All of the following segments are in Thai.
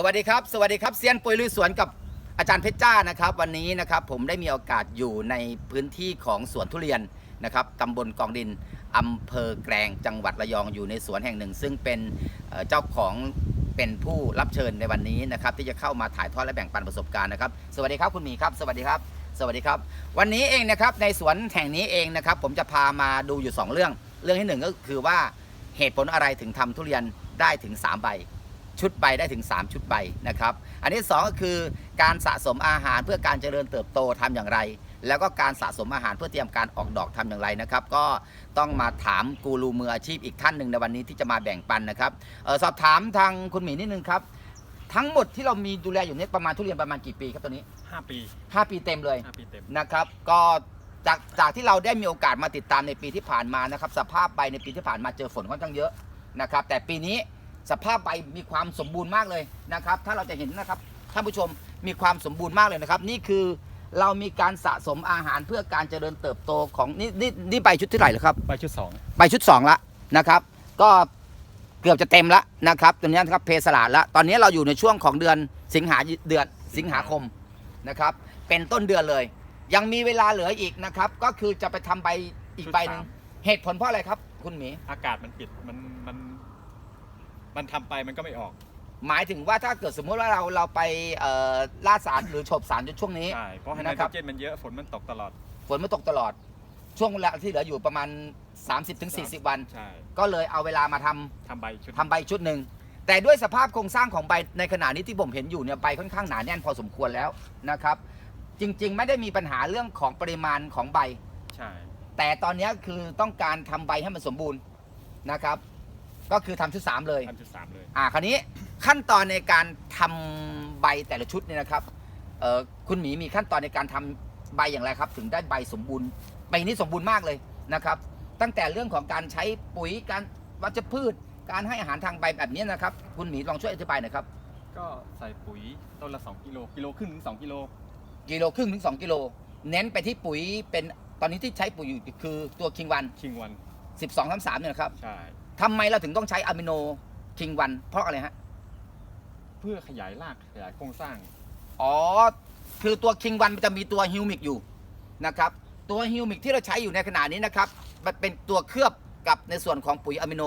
สวัสดีครับ สวัสดีครับเซียนปุยลุยสวนกับอาจารย์เพชรจ้านะครับ วันนี้นะครับผมได้มีโอกาสอยู่ในพื้นที่ของสวนทุเรียนนะครับตำบลกองดินอำเภอแกลงจังหวัดระยองอยู่ในสวนแห่งหนึ่ง ซึ่งเป็นเจ้าของเป็นผู้รับเชิญในวันนี้นะครับ ที่จะเข้ามาถ่ายทอดและแบ่งปันประสบการณ์นะครับ สวัสดีครับคุณหมีครับ สวัสดีครับ สวัสดีครับ วันนี้เองนะครับในสวนแห่งนี้เองนะครับ ผมจะพามาดูอยู่สองเรื่อง เรื่องที่หนึ่งก็คือว่าเหตุผลอะไรถึงทำทุเรียนได้ถึงสามใบ ชุดใบได้ถึง 3 ชุดใบนะครับ อันที่2ก็คือการสะสมอาหารเพื่อการเจริญเติบโตทำอย่างไร แล้วก็การสะสมอาหารเพื่อเตรียมการออกดอกทำอย่างไรนะครับ ก็ต้องมาถามกูรูมืออาชีพอีกท่านหนึ่งในวันนี้ที่จะมาแบ่งปันนะครับเออสอบถามทางคุณหมีนิดนึงครับ ทั้งหมดที่เรามีดูแลอยู่เนี่ยประมาณทุเรียนประมาณกี่ปีครับตัวนี้ 5 ปี 5 ปีเต็มเลย5ปีเต็มนะครับ ก็จากจากที่เราได้มีโอกาสมาติดตามในปีที่ผ่านมานะครับ สภาพใบในปีที่ผ่านมาเจอฝนค่อนข้างเยอะนะครับ แต่ปีนี้ สภาพใบมีความสมบูรณ์มากเลยนะครับ ถ้าเราจะเห็นนะครับท่านผู้ชมมีความสมบูรณ์มากเลยนะครับ นี่คือเรามีการสะสมอาหารเพื่อการเจริญเติบโตของนี่นี่นี่ใบชุดที่เท่าไหร่แล้วครับใบชุดใบชุด2ละนะครับ ก็เกือบจะเต็มละนะครับตอนนี้นะครับเพสลาดละตอนนี้เราอยู่ในช่วงของเดือนสิงหาเดือนสิงหาคมนะครับ เป็นต้นเดือนเลย ยังมีเวลาเหลืออีกนะครับ ก็คือจะไปทำใบอีกใบหนึ่งเหตุผลเพราะอะไรครับ คุณหมี2อากาศมันปิดมันมัน มันทำไปมันก็ไม่ออกหมายถึงว่าถ้าเกิดสมมุติว่าเราเราไปเอ่อล่าสารหรือฉบสารในช่วงนี้ ใช่เพราะไฮนะโดครัรบเจนมันเยอะฝนมันตกตลอดฝนไม่ตกตลอด ช่วงเวลาที่เหลืออยู่ประมาณ 30-40 วัน ใช่ก็เลยเอาเวลามาทำ ทำใบชุดทำใบชุดหนึ่งแต่ด้วยสภาพโครงสร้างของใบในขณะนี้ที่ผมเห็นอยู่เนี่ยใบค่อนข้างหนาแน่นพอสมควรแล้วนะครับ จริงๆ ไม่ได้มีปัญหาเรื่องของปริมาณของใบ ใช่แต่ตอนนี้คือต้องการทำใบให้มันสมบูรณ์นะครับ ก็คือทำชุดสามเลยทำชุดสามเลย อ่าคราวนี้ขั้นตอนในการทำใบแต่ละชุดเนี่ยนะครับเอ่อคุณหมีมีขั้นตอนในการทำใบอย่างไรครับ ถึงได้ใบสมบูรณ์ใบนี้สมบูรณ์มากเลยนะครับ ตั้งแต่เรื่องของการใช้ปุ๋ยการวัชพืช การให้อาหารทางใบแบบนี้นะครับ คุณหมีลองช่วยอธิบายหน่อยครับก็ใส่ปุ๋ยต้นละ 2กิโลกิโลครึ่งถึง2กิโลกิโลครึ่งถึง2กิโลเน้นไปที่ปุ๋ยเป็นตอนนี้ที่ใช้ปุ๋ยอยู่คือตัวคิงวันคิงวัน 12 3 3เนี่ยนะครับ ใช่ ทำไมเราถึงต้องใช้อะมิโนคิงวันเพราะอะไรฮะ เพื่อขยายรากขยายโครงสร้าง อ๋อ คือตัวคิงวันมันจะมีตัวฮิวมิกอยู่นะครับ ตัวฮิวมิกที่เราใช้อยู่ในขณะนี้นะครับมันเป็นตัวเคลือบกับในส่วนของปุ๋ยอะมิโน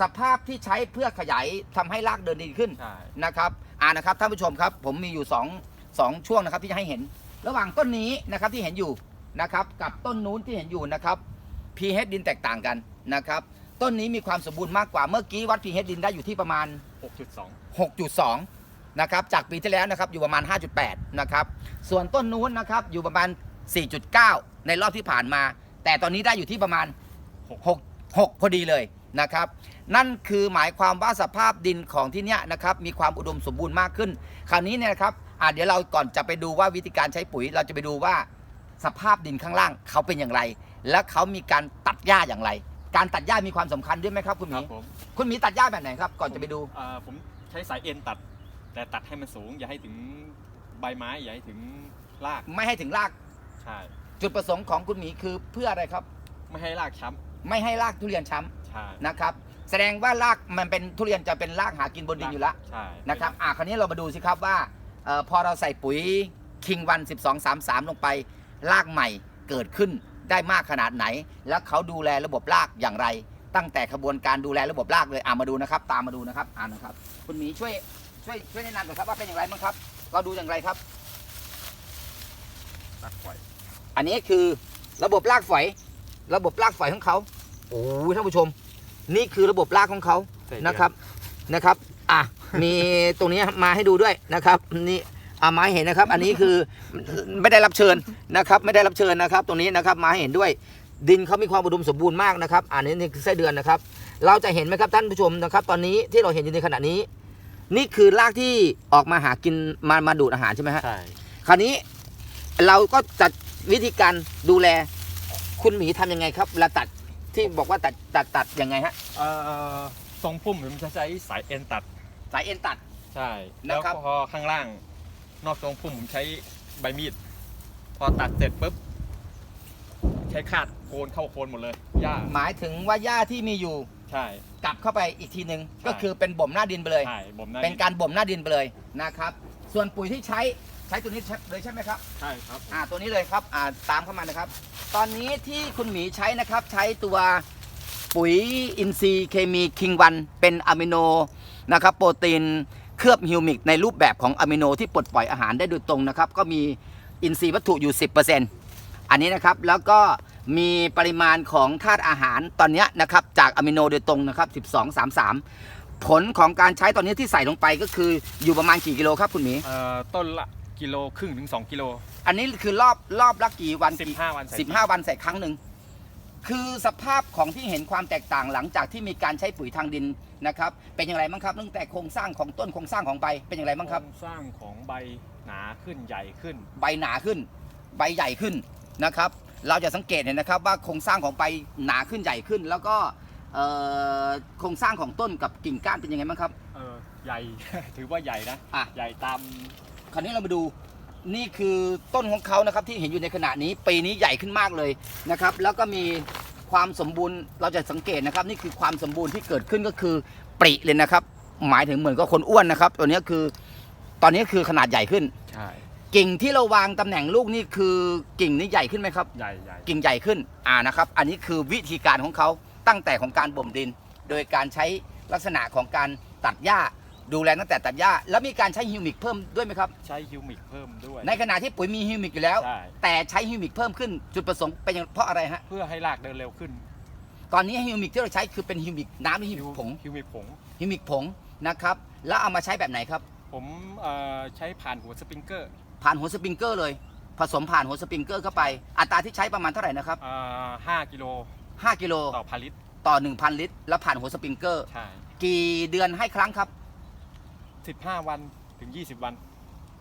สภาพที่ใช้เพื่อขยายทำให้รากเดินดีขึ้น ใช่ นะครับอ่านะครับท่านผู้ชมครับ ผมมีอยู่2งช่วงนะครับที่จะให้เห็น ระหว่างต้นนี้นะครับที่เห็นอยู่นะครับ กับต้นนู้นที่เห็นอยู่นะครับ pH ดินแตกต่างกันนะครับ ต้นนี้มีความสมบูรณ์มากกว่าเมื่อกี้วัด pH ดินได้อยู่ที่ประมาณ 6.2 6.2 นะครับ จากปีที่แล้วนะครับอยู่ประมาณ 5.8 นะครับ ส่วนต้นนู้นนะครับอยู่ประมาณ 4.9 ในรอบที่ผ่านมา แต่ตอนนี้ได้อยู่ที่ประมาณ 6 6 พอดีเลยนะครับ นั่นคือหมายความว่าสภาพดินของที่เนี้ยนะครับมีความอุดมสมบูรณ์มากขึ้น คราวนี้เนี่ยนะครับอะเดี๋ยวเราก่อนจะไปดูว่าวิธีการใช้ปุ๋ย เราจะไปดูว่าสภาพดินข้างล่างเขาเป็นอย่างไร และเขามีการตัดหญ้าอย่างไร การตัดหญ้ามีความสำคัญด้วยไหมครับ คุณหครัมีบผมคุณหมีตัดหญ้าแบบไหนครับก่อนจะไปดูอ่าผมใช้สายเอ็นตัด แต่ตัดให้มันสูง อย่าให้ถึงใบไม้ อย่าให้ถึงราก ไม่ให้ถึงรากใช่ จุดประสงค์ของคุณหมีคือเพื่ออะไรครับ ไม่ให้รากช้ไม่ให้รากทุเรียนช้ำ ใช่ำนะครับ แสดงว่ารากมันเป็นทุเรียนจะเป็นรากหากินบนดินอยู่แล้วใช่นะครับอะคราวนี้เรามาดูสิครับว่าเออพอเราใส่ปุ๋ยคิงวัน12 3 3 ลงไปรากใหม่เกิดขึ้น ได้มากขนาดไหน แล้วเขาดูแลระบบรากอย่างไร ตั้งแต่ขบวนการดูแลระบบรากเลยอ่ามาดูนะครับ ตามมาดูนะครับอ่านนะครับ คุณหมีช่วยช่วยช่วยแนะนำหน่อยครับว่าเป็นอย่างไรบ้างครับ เราดูอย่างไรครับตัดปล่อยอันนี้คือระบบรากฝอย ระบบรากฝอยของเขาโอ้ยท่านผู้ชม นี่คือระบบรากของเขานะครับนะครับ อะ มีตรงนี้มาให้ดูด้วยนะครับ นี่ อามาให้เห็นนะครับ อันนี้คือไม่ได้รับเชิญนะครับ ไม่ได้รับเชิญนะครับ ตรงนี้นะครับมาให้เห็นด้วยดินเขามีความอุดมสมบูรณ์มากนะครับอันนี้นี่คือไส้เดือนนะครับ เราจะเห็นไหมครับท่านผู้ชมนะครับ ตอนนี้ที่เราเห็นอยู่ในขณะนี้ นี่คือรากที่ออกมาหากินมามาดูดอาหารใช่ไหมฮะใช่คราวนี้เราก็จัดวิธีการดูแลคุณหมีทำยังไงครับเวลาตัดที่บอกว่าตัดตัดตัดยังไงฮะเอ่อทรงพุ่มผมจะใช้สายเอ็นตัด สายเอ็นตัดใช่ แล้วนะครับพอข้างล่าง นอกทรงพุ่มผมใช้ใบมีด พอตัดเสร็จปุ๊บ ใช้คาดโคนเข้าโคนหมดเลยหญ้าหมายถึงว่าหญ้าที่มีอยู่ใช่ กลับเข้าไปอีกทีหนึ่งใช่ก็คือเป็นบ่มหน้าดินไปเลย ใช่บ่มหน้าเป็นการบ่มหน้าดินไปเลยนะครับ ส่วนปุ๋ยที่ใช้ใช้ตัวนี้เลยใช่ไหมครับ ใช่ครับ อ่าตัวนี้เลยครับอ่าตามเข้ามานะครับ ตอนนี้ที่คุณหมีใช้นะครับใช้ตัวปุ๋ยอินทรีย์เคมีคิงวันเป็นอะมิโนนะครับโปรตีน เคลือบฮิวมิกในรูปแบบของอะมิโนที่ปลดปล่อยอาหารได้โดยตรงนะครับ ก็มีอินทรีย์วัตถุอยู่ 10%อันนี้นะครับ แล้วก็มีปริมาณของธาตุอาหารตอนเนี้ยนะครับ จากอะมิโนโดยตรงนะครับ 12 33 ผลของการใช้ตอนนี้ที่ใส่ลงไปก็คืออยู่ประมาณกี่กิโลครับคุณหมีเอ่อต้นละกิโลครึ่งถึง 2 กิโล อันนี้คือรอบรอบละกี่วันกี่15 วันใส่สิบห้าวันใส่ครั้งหนึ่ง คือสภาพของที่เห็นความแตกต่างหลังจากที่มีการใช้ปุ๋ยทางดินนะครับ เป็นอย่างไรบ้างครับตั้งแต่โครงสร้างของต้นโครงสร้างของใบเป็นอย่างไรบ้างครับโครงสร้างของใบหนาขึ้นใหญ่ขึ้น ใบหนาขึ้น ใบใหญ่ขึ้นนะครับ เราจะสังเกตเห็นนะครับว่าโครงสร้างของใบหนาขึ้นใหญ่ขึ้น แล้วก็เอ่อโครงสร้างของต้นกับกิ่งก้านเป็นยังไงบ้างครับ เออใหญ่ ถือว่าใหญ่นะ อะ ใหญ่ตาม คราวนี้เรามาดู นี่คือต้นของเขานะครับที่เห็นอยู่ในขณะนี้ปีนี้ใหญ่ขึ้นมากเลยนะครับ แล้วก็มีความสมบูรณ์เราจะสังเกตนะครับ นี่คือความสมบูรณ์ที่เกิดขึ้นก็คือปริเลยนะครับ หมายถึงเหมือนกับคนอ้วนนะครับ ตัวนี้คือตอนนี้คือขนาดใหญ่ขึ้น ใช่ กิ่งที่เราวางตำแหน่งลูกนี่คือกิ่งนี่ใหญ่ขึ้นไหมครับ ใหญ่ใหญ่กิ่งใหญ่ขึ้นอ่านะครับ อันนี้คือวิธีการของเขาตั้งแต่ของการบ่มดิน โดยการใช้ลักษณะของการตัดหญ้า ดูแลตั้งแต่ตัดหญ้า แล้วมีการใช้ฮิวมิกเพิ่มด้วยไหมครับ ใช้ฮิวมิกเพิ่มด้วย ในขณะที่ปุ๋ยมีฮิวมิกอยู่แล้ว ใช่ แต่ใช้ฮิวมิกเพิ่มขึ้นจุดประสงค์เป็นอย่างเพราะอะไรฮะ เพื่อให้รากเดินเร็วขึ้นตอนนี้ฮิวมิกที่เราใช้คือเป็นฮิวมิกน้ำหรือฮิวมิกผงฮิวมิกผง ฮิวมิกผงนะครับ แล้วเอามาใช้แบบไหนครับ ผมเอ่อใช้ผ่านหัวสปริงเกอร์ผ่านหัวสปริงเกอร์เลย ผสมผ่านหัวสปริงเกอร์เข้าไป อัตราที่ใช้ประมาณเท่าไหร่นะครับเอ่อห้ากิโล5กิโลต่อพันลิตรต่อ 1,000 ลิตร แล้วผ่านหัวสปริงเกอร์ ใช่ กี่เดือนให้ครั้งครับ สิบห้าวันถึงยี่สิบวัน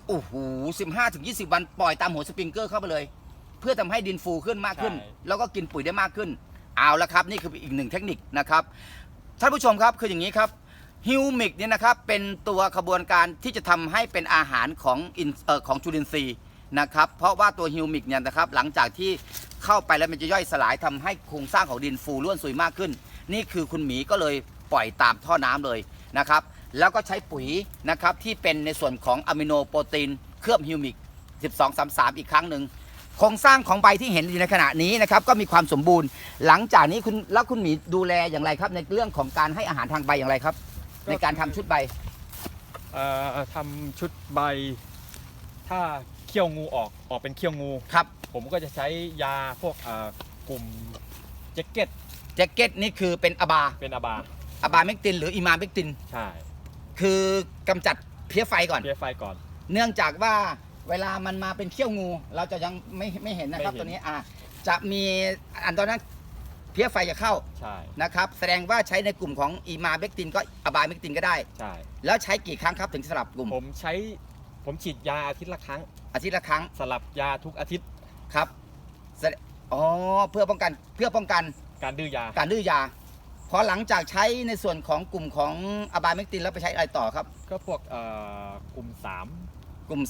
โอ้โห15ถึง20วันปล่อยตามหัวสปริงเกอร์เข้าไปเลย เพื่อทำให้ดินฟูขึ้นมากขึ้น ใช่ แล้วก็กินปุ๋ยได้มากขึ้น เอาละครับ นี่คืออีกหนึ่งเทคนิคนะครับท่านผู้ชมครับคืออย่างนี้ครับฮิวมิกเนี่ยนะครับเป็นตัวขบวนการที่จะทำให้เป็นอาหารของอินเอ่อของจุลินทรีย์นะครับเพราะว่าตัวฮิวมิกเนี่ยนะครับหลังจากที่เข้าไปแล้วมันจะย่อยสลายทำให้โครงสร้างของดินฟูร่วนซุยมากขึ้น นี่คือคุณหมีก็เลยปล่อยตามท่อน้ำเลยนะครับ แล้วก็ใช้ปุ๋ยนะครับที่เป็นในส่วนของอะมิโนโปรตีนเคลือบฮิวมิก 1233 อีกครั้งหนึ่งโครงสร้างของใบที่เห็นอยู่ในขณะนี้นะครับก็มีความสมบูรณ์ หลังจากนี้คุณแล้วคุณหมีดูแลอย่างไรครับ ในเรื่องของการให้อาหารทางใบอย่างไรครับ ในการทำชุดใบ เอ่อทำชุดใบ ถ้าเขี้ยวงูออกออกเป็นเขี้ยวงู ครับ ผมก็จะใช้ยาพวกเอ่อกลุ่มแจ็คเก็ตแจ็คเก็ตนี่คือเป็นอบาเป็นอาบาอบาเมกติน หรืออีมาเมกติน ใช่ คือกำจัดเพี้ยไฟก่อน เพี้ยไฟก่อน เนื่องจากว่าเวลามันมาเป็นเขี้ยวงู เราจะยังไม่ไม่เห็นนะครับไม่เห็น ตัวนี้อ่าจะมีอันตอนนั้นเพี้ยไฟจะเข้าใช่นะครับ แสดงว่าใช้ในกลุ่มของอีมาเมกตินก็อบาเมกตินก็ได้ ใช่ แล้วใช้กี่ครั้งครับถึงสลับกลุ่มผมใช้ผมฉีดยาอาทิตย์ละครั้ง อาทิตย์ละครั้งสลับยาทุกอาทิตย์ ครับแสดอ๋อเพื่อป้องกันเพื่อป้องกันการดื้อยาการดื้อยา พอหลังจากใช้ในส่วนของกลุ่มของอบาเมกตินแล้วไปใช้อะไรต่อครับ ก็พวกเอ่อกลุ่ม3กลุ่ม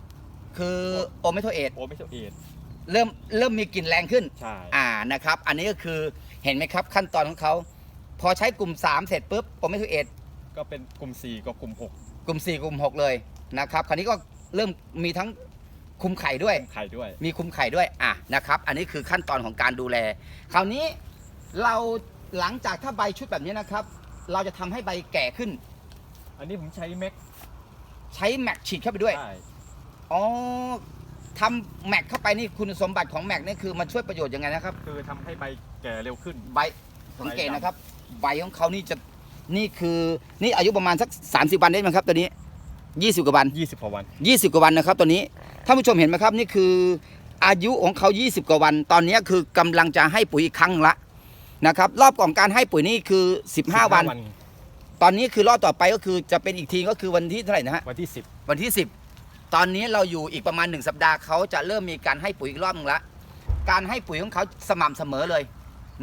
3 คือโอเมโทเอทโอเมโทเอทเริ่มเริ่มมีกลิ่นแรงขึ้น ใช่อ่านะครับ อันนี้ก็คือเห็นไหมครับขั้นตอนของเขาพอใช้กลุ่ม 3 เสร็จปุ๊บโอเมโทเอทก็เป็นกลุ่ม4กับกลุ่ม6กลุ่ม 4 กลุ่ม 6 เลยนะครับ คราวนี้ก็เริ่มมีทั้งคุมไข่ด้วย ไข่ด้วย มีคุมไข่ด้วยอะนะครับ อันนี้คือขั้นตอนของการดูแล คราวนี้เรา หลังจากถ้าใบชุดแบบนี้นะครับ เราจะทำให้ใบแก่ขึ้น อันนี้ผมใช้แม็กใช้แม็กฉีดเข้าไปด้วย ใช่อ๋อทำแม็กเข้าไปนี่คุณสมบัติของแม็กนี่คือมันช่วยประโยชน์ยังไงนะครับ คือทำให้ใบแก่เร็วขึ้น ใบสังเกตนะครับ ใบของเขานี่จะนี่คือนี่อายุประมาณสัก 30 วันได้ไหมครับตัวนี้ 20 กว่าวัน 20กว่าวัน 20 กว่าวันนะครับตัวนี้ท่านผู้ชมเห็นไหมครับนี่คืออายุของเขา 20 กว่าวัน ตอนนี้คือกำลังจะให้ปุ๋ยอีกครั้งละ นะครับ รอบของการให้ปุ๋ยนี่คือ 15 วัน ตอนนี้คือรอบต่อไปก็คือจะเป็นอีกทีก็คือวันที่เท่าไหร่นะฮะวันที่วันที่ 10 ตอนนี้เราอยู่อีกประมาณ 1 สัปดาห์เขาจะเริ่มมีการให้ปุ๋ยอีกรอบหนึงละการให้ปุ๋ยของเขาสม่ำเสมอเลย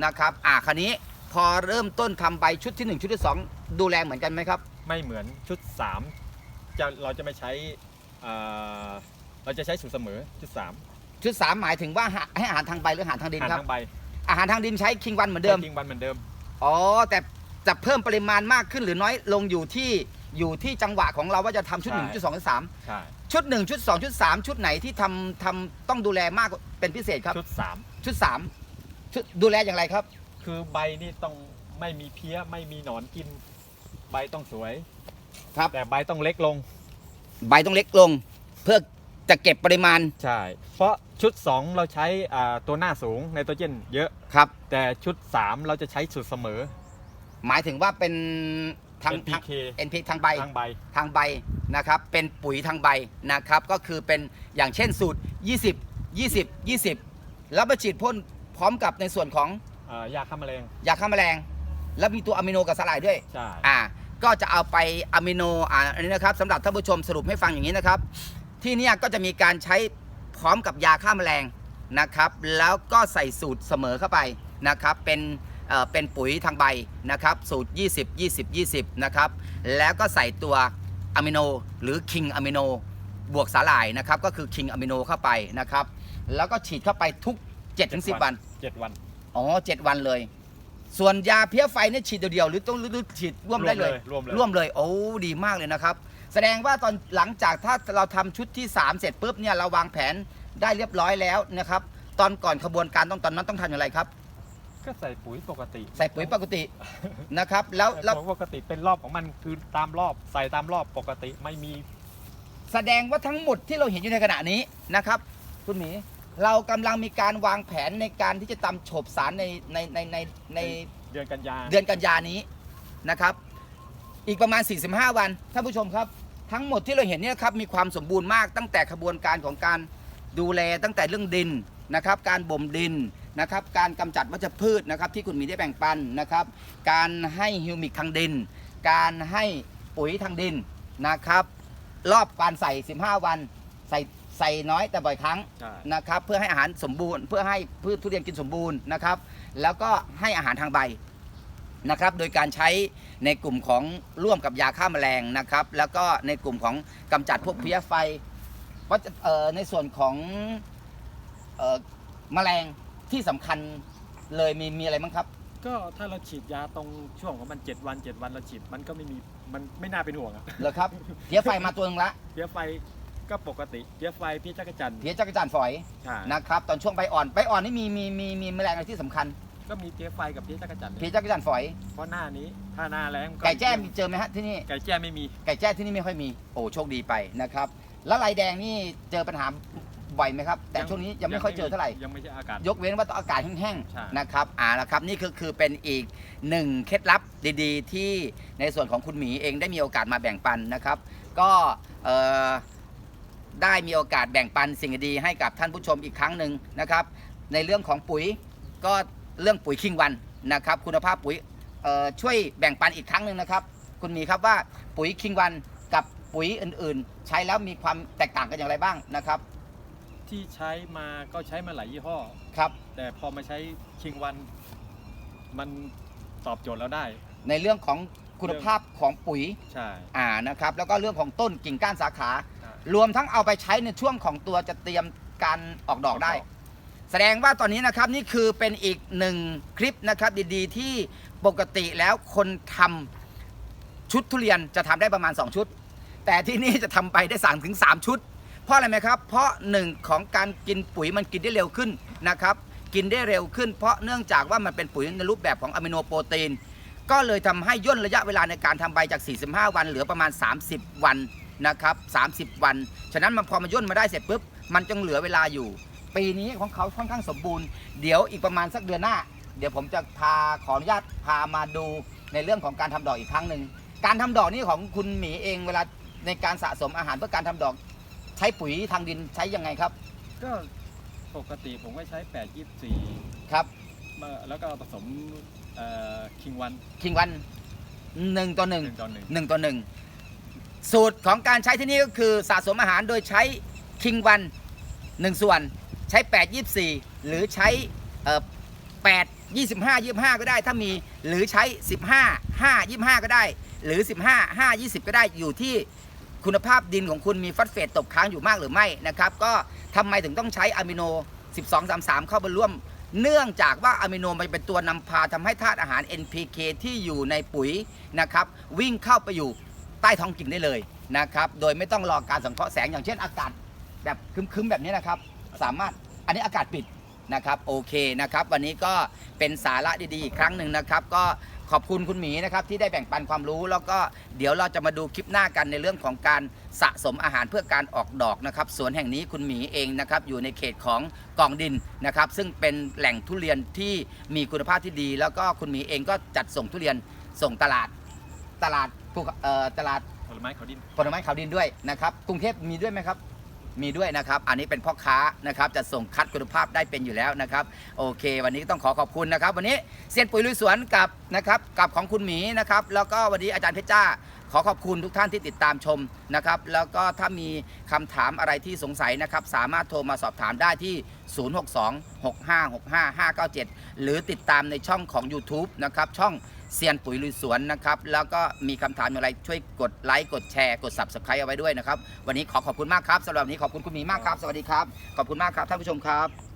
นะครับ อ่าคันนี้พอเริ่มต้นทำใบชุดที่ 1 ชุดที่ 2 ดูแลเหมือนกันไหมครับ10ไม่เหมือนชุด 3 จะเราจะไม่ใช้เอ่อเราจะใช้สูตรเสมอชุด 3 ชุด 3 หมายถึงว่าหาให้อาหารทางใบหรืออาหารทางดินอาหารครับทั้งใบ อาหารทางดินใช้คิงวันเหมือนเดิมทิ้งวันเหมือนเดิม อ๋อ แต่จะเพิ่มปริมาณมากขึ้นหรือน้อยลงอยู่ที่อยู่ที่จังหวะของเราว่าจะทำชุดหนึ่งใช่ ชุดสองชุดสามใช่ ชุดหนึ่งชุดสองชุดสามชุดไหนที่ทำทำต้องดูแลมากเป็นพิเศษครับ ชุดสาม ชุดสามชุดดูแลอย่างไรครับ คือใบนี่ต้องไม่มีเพี้ยไม่มีหนอนกิน ใบต้องสวยครับ แต่ใบต้องเล็กลง ใบต้องเล็กลง เพื่อ จะเก็บปริมาณใช่ เพราะชุด 2 เราใช้อ่าตัวหน้าสูงในตัวเจนเยอะ ครับ แต่ชุด 3 เราจะใช้สูตรเสมอ หมายถึงว่าเป็นทาง NPK เอ็นพีทางใบทางใบ ทางใบนะครับเป็นปุ๋ยทางใบนะครับก็คือเป็นอย่างเช่นสูตร 20 20 20 แล้วมาฉีดพ่นพร้อมกับในส่วนของอ่ายาฆ่าแมลงยาฆ่าแมลง แล้วมีตัวอะมิโนกับสลายด้วย ใช่ อ่าก็จะเอาไปอะมิโนอ่าอันนี้นะครับสำหรับท่านผู้ชมสรุปให้ฟังอย่างนี้นะครับ ที่เนี่ยก็จะมีการใช้พร้อมกับยาฆ่าแมลงนะครับ แล้วก็ใส่สูตรเสมอเข้าไปนะครับ เป็นเอ่อเป็นปุ๋ยทางใบนะครับ สูตร 20 20 20 นะครับ แล้วก็ใส่ตัวอะมิโนหรือคิงอะมิโนบวกสาหร่ายนะครับ ก็คือคิงอะมิโนเข้าไปนะครับ แล้วก็ฉีดเข้าไปทุก 7-10 วันเจ็ดวัน อ๋อเจ็ดวันเลย ส่วนยาเพี้ยไฟเนี่ยฉีดเดียวๆหรือต้องหรือฉีดร่วมได้เลย ร่วมเลยร่วมเลยโอ้ ดีมากเลยนะครับแส ดงว่าตอนหลังจากถ้าเราทำชุดที่ 3 เสร็จปุ๊บเนี่ยเราวางแผนได้เรียบร้อยแล้วนะครับ ตอนก่อนขบวนการต้องตอนนั้นต้องทำอย่างไรครับ ก็ใส่ปุ๋ยปกติใส่ปุ๋ยปกตินะครับ แล้วแล้วใส่ปุ๋ยปกติเป็นรอบของมันคือตามรอบใส่ตามรอบปกติไม่มี แสดงว่าทั้งหมดที่เราเห็นอยู่ในขณะนี้นะครับ คุณหมีเรากำลังมีการวางแผนในการที่จะตำโฉบสารในในในในในเดือนกันยาเดือนกันยานี้นะครับ อีกประมาณ 45 วันท่านผู้ชมครับ ทั้งหมดที่เราเห็นเนี่ยครับมีความสมบูรณ์มากตั้งแต่ขบวนการของการดูแลตั้งแต่เรื่องดินนะครับการบ่มดินนะครับการกำจัดวัชพืชนะครับที่คุณหมีได้แบ่งปันนะครับ การให้ฮิวมิกทางดิน การให้ปุ๋ยทางดินนะครับ รอบการใส่ 15 วันใส่ใส่น้อยแต่บ่อยครั้งใช่นะครับเพื่อให้อาหารสมบูรณ์ เพื่อให้พืชทุเรียนกินสมบูรณ์นะครับ แล้วก็ให้อาหารทางใบนะครับ โดยการใช้ ในกลุ่มของร่วมกับยาฆ่าแมลงนะครับ แล้วก็ในกลุ่มของกำจัดพวกเพลี้ยไฟว่าจะเอ่อในส่วนของเอ่อแมลงที่สำคัญเลยมีมีอะไรบ้างครับ ก็ถ้าเราฉีดยาตรงช่วงของมัน 7 วัน 7 วันเราฉีดมันก็ไม่มีมันไม่น่าเป็นห่วงอะเหรอครับเพลี้ยไฟมาตัวหนึงละเพี้ยไฟก็ปกติเพี้ยไฟเพี้ยจักรจันทร์เพลี้ยจักรจันทร์ฝอยใช่นะครับตอนช่วงใบอ่อนใบอ่อนนี่มีมีมีมีแมลงอะไรที่สำคัญ ก็มีเพี้ยไฟกับเพี้ยจักรจันทร์เพลี้ยจักรจันทร์ฝอย เพราะหน้านี้ถ้าหน้าแรงไก่แจ้มีเจอไหมฮะที่นี่ ไก่แจ้ไม่มี ไก่แจ้ที่นี่ไม่ค่อยมี โอ้โชคดีไปนะครับ แล้วลายแดงนี่เจอปัญหาบ่อยไหมครับ แต่ช่วงนี้ยังไม่ค่อยเจอเท่าไหร่ ยังไม่ใช่อากาศ ยกเว้นว่าต้องอากาศแห้งใช่ ๆนะครับอ่าละครับนี่คือคือเป็นอีกหนึ่งเคล็ดลับดีๆ ที่ในส่วนของคุณหมีเองได้มีโอกาสมาแบ่งปันนะครับ ก็เอ่อได้มีโอกาสแบ่งปันสิ่งดีๆให้กับท่านผู้ชมอีกครั้งหนึ่งนะครับ ในเรื่องของปุ๋ยก็ เรื่องปุ๋ยคิงวันนะครับ คุณภาพปุ๋ยเอ่อช่วยแบ่งปันอีกครั้งหนึ่งนะครับ คุณหมีครับว่าปุ๋ยคิงวันกับปุ๋ยอื่นๆ ใช้แล้วมีความแตกต่างกันอย่างไรบ้างนะครับที่ใช้มาก็ใช้มาหลายยี่ห้อครับ แต่พอมาใช้คิงวันมันตอบโจทย์เราได้ ในเรื่องของคุณภาพของปุ๋ยใช่อ่านะครับ แล้วก็เรื่องของต้นกิ่งก้านสาขาใช่รวมทั้งเอาไปใช้ในช่วงของตัวจะเตรียมการออกดอกได้ แสดงว่าตอนนี้นะครับนี่คือเป็นอีกหนึ่งคลิปนะครับดีๆ ที่ปกติแล้วคนทำชุดทุเรียนจะทำได้ประมาณ 2 ชุด แต่ที่นี่จะทำไปได้3ถึง3ชุด เพราะอะไรไหมครับ เพราะหนึ่งของการกินปุ๋ยมันกินได้เร็วขึ้นนะครับกินได้เร็วขึ้น เพราะเนื่องจากว่ามันเป็นปุ๋ยในรูปแบบของอะมิโนโปรตีน ก็เลยทำให้ย่นระยะเวลาในการทำใบจาก 45 วัน เหลือประมาณ 30 วันนะครับ30 วัน ฉะนั้นมันพอมันย่นมาได้เสร็จปุ๊บมันจึงเหลือเวลาอยู่ ปีนี้ของเขาค่อนข้างสมบูรณ์ เดี๋ยวอีกประมาณสักเดือนหน้า เดี๋ยวผมจะพาขออนุญาตพามาดูในเรื่องของการทำดอกอีกครั้งหนึ่ง การทำดอกนี่ของคุณหมีเองเวลาในการสะสมอาหารเพื่อการทำดอก ใช้ปุ๋ยทางดินใช้ยังไงครับ ก็ปกติผมก็ใช้ 8 24 ครับมาแล้วก็ผสมคิงวันคิงวันหนึ่งต่อหนึ่งหนึ่งต่อหนึ่งหนึ่งต่อหนึ่งสูตรของการใช้ที่นี่ก็คือสะสมอาหารโดยใช้คิงวันหนึ่งส่วน ใช้ 8 24 หรือใช้เอ่อ8 25 25 ก็ได้ถ้ามีหรือใช้ 15 5 25 ก็ได้ หรือ 15 5 20 ก็ได้อยู่ที่คุณภาพดินของคุณมีฟอสเฟตตกค้างอยู่มากหรือไม่นะครับ ก็ทำไมถึงต้องใช้อะมิโน 12 33 เข้าไปร่วม เนื่องจากว่าอะมิโนมันเป็นตัวนำพาทำให้ธาตุอาหาร NPK ที่อยู่ในปุ๋ยนะครับ วิ่งเข้าไปอยู่ใต้ท้องกิ่งได้เลยนะครับ โดยไม่ต้องรอการสังเคราะห์แสงอย่างเช่นอากาศแบบคึมๆแบบนี้นะครับ สามารถอันนี้อากาศปิดนะครับโอเคนะครับ วันนี้ก็เป็นสาระดีๆอีกครั้งหนึ่งนะครับ ก็ขอบคุณคุณหมีนะครับที่ได้แบ่งปันความรู้ แล้วก็เดี๋ยวเราจะมาดูคลิปหน้ากันในเรื่องของการสะสมอาหารเพื่อการออกดอกนะครับสวนแห่งนี้คุณหมีเองนะครับอยู่ในเขตของกองดินนะครับซึ่งเป็นแหล่งทุเรียนที่มีคุณภาพที่ดี แล้วก็คุณหมีเองก็จัดส่งทุเรียนส่งตลาดตลาดภูเขาเอ่อตลาดผลไม้เขาดินผลไม้ขาวดินด้วยนะครับกรุงเทพมีด้วยไหมครับ มีด้วยนะครับ อันนี้เป็นพ่อค้านะครับจะส่งคัดคุณภาพได้เป็นอยู่แล้วนะครับ โอเค วันนี้ต้องขอขอบคุณนะครับ วันนี้เซียนปุ๋ยลุยสวนกับนะครับกับของคุณหมีนะครับ แล้วก็วันนี้อาจารย์เพชรจ้า ขอขอบคุณทุกท่านที่ติดตามชมนะครับ แล้วก็ถ้ามีคำถามอะไรที่สงสัยนะครับ สามารถโทรมาสอบถามได้ที่ 062-6565-597 หรือติดตามในช่องของ YouTube นะครับช่อง เซียนปุ๋ยลุยสวนนะครับ แล้วก็มีคำถามอะไรช่วยกดไลค์กดแชร์กด Subscribe เอาไว้ด้วยนะครับ วันนี้ขอขอบคุณมากครับสำหรับวันนี้ขอบคุณคุณหมีมากครับ สวัสดีครับ ขอบคุณมากครับท่านผู้ชมครับ